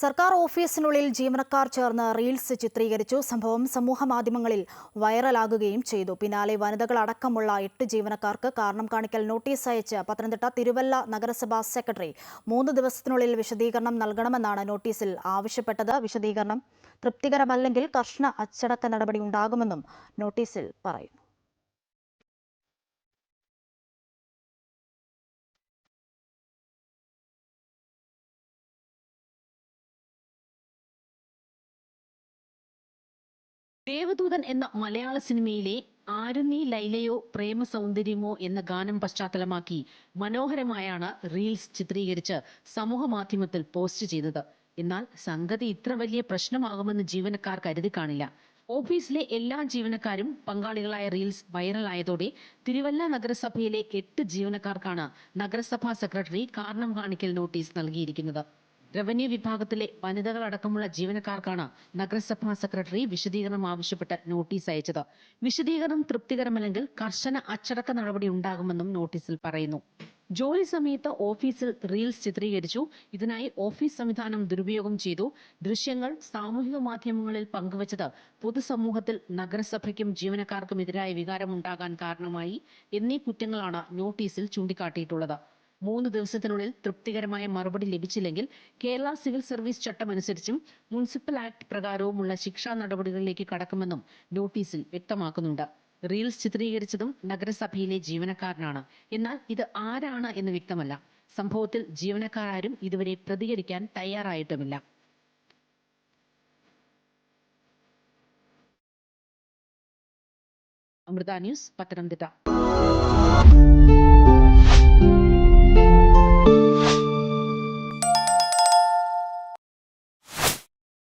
സർക്കാർ ഓഫീസിനുള്ളിൽ ജീവനക്കാർ ചേർന്ന് റീൽസ് ചിത്രീകരിച്ചു. സംഭവം സമൂഹമാധ്യമങ്ങളിൽ വൈറലാകുകയും ചെയ്തു. പിന്നാലെ വനിതകളടക്കമുള്ള എട്ട് ജീവനക്കാർക്ക് കാരണം കാണിക്കൽ നോട്ടീസ് അയച്ച് പത്തനംതിട്ട തിരുവല്ല നഗരസഭാ സെക്രട്ടറി മൂന്ന് ദിവസത്തിനുള്ളിൽ വിശദീകരണം നൽകണമെന്നാണ് നോട്ടീസിൽ ആവശ്യപ്പെട്ടത്. വിശദീകരണം തൃപ്തികരമല്ലെങ്കിൽ കർശന അച്ചടക്ക നടപടി ഉണ്ടാകുമെന്നും നോട്ടീസിൽ പറയുന്നു. ദേവദൂതൻ എന്ന മലയാള സിനിമയിലെ ആരുന്നി ലൈലയോ പ്രേമ സൗന്ദര്യമോ എന്ന ഗാനം പശ്ചാത്തലമാക്കി മനോഹരമായാണ് റീൽസ് ചിത്രീകരിച്ച് സമൂഹ മാധ്യമത്തിൽ പോസ്റ്റ് ചെയ്തത്. എന്നാൽ സംഗതി ഇത്ര വലിയ പ്രശ്നമാകുമെന്ന് ജീവനക്കാർ കരുതി കാണില്ല. ഓഫീസിലെ എല്ലാ ജീവനക്കാരും പങ്കാളികളായ റീൽസ് വൈറലായതോടെ തിരുവല്ല നഗരസഭയിലെ എട്ട് ജീവനക്കാർക്കാണ് നഗരസഭാ സെക്രട്ടറി കാരണം കാണിക്കൽ നോട്ടീസ് നൽകിയിരിക്കുന്നത്. റവന്യൂ വിഭാഗത്തിലെ വനിതകളടക്കമുള്ള ജീവനക്കാർക്കാണ് നഗരസഭാ സെക്രട്ടറി വിശദീകരണം ആവശ്യപ്പെട്ട് നോട്ടീസ് അയച്ചത്. വിശദീകരണം തൃപ്തികരമല്ലെങ്കിൽ കർശന അച്ചടക്ക നടപടി ഉണ്ടാകുമെന്നും നോട്ടീസിൽ പറയുന്നു. ജോലി സമയത്ത് ഓഫീസിൽ റീൽസ് ചിത്രീകരിച്ചു. ഇതിനായി ഓഫീസ് സംവിധാനം ദുരുപയോഗം ചെയ്തു. ദൃശ്യങ്ങൾ സാമൂഹിക മാധ്യമങ്ങളിൽ പങ്കുവച്ചത് പൊതുസമൂഹത്തിൽ നഗരസഭയ്ക്കും ജീവനക്കാർക്കും എതിരായ വികാരമുണ്ടാകാൻ കാരണമായി എന്നീ കുറ്റങ്ങളാണ് നോട്ടീസിൽ ചൂണ്ടിക്കാട്ടിയിട്ടുള്ളത്. മൂന്ന് ദിവസത്തിനുള്ളിൽ തൃപ്തികരമായ മറുപടി ലഭിച്ചില്ലെങ്കിൽ കേരള സിവിൽ സർവീസ് ചട്ടമനുസരിച്ചും മുനിസിപ്പൽ ആക്ട് പ്രകാരവുമുള്ള ശിക്ഷാ നടപടികളിലേക്ക് കടക്കുമെന്നും നോട്ടീസിൽ വ്യക്തമാക്കുന്നുണ്ട്. റീൽസ് ചിത്രീകരിച്ചതും നഗരസഭയിലെ ജീവനക്കാരനാണ്. എന്നാൽ ഇത് ആരാണ് എന്ന് വ്യക്തമല്ല. സംഭവത്തിൽ ജീവനക്കാരും ഇതുവരെ പ്രതികരിക്കാൻ തയ്യാറായിട്ടുമില്ല. അമൃത ന്യൂസ് പത്തനംതിട്ട.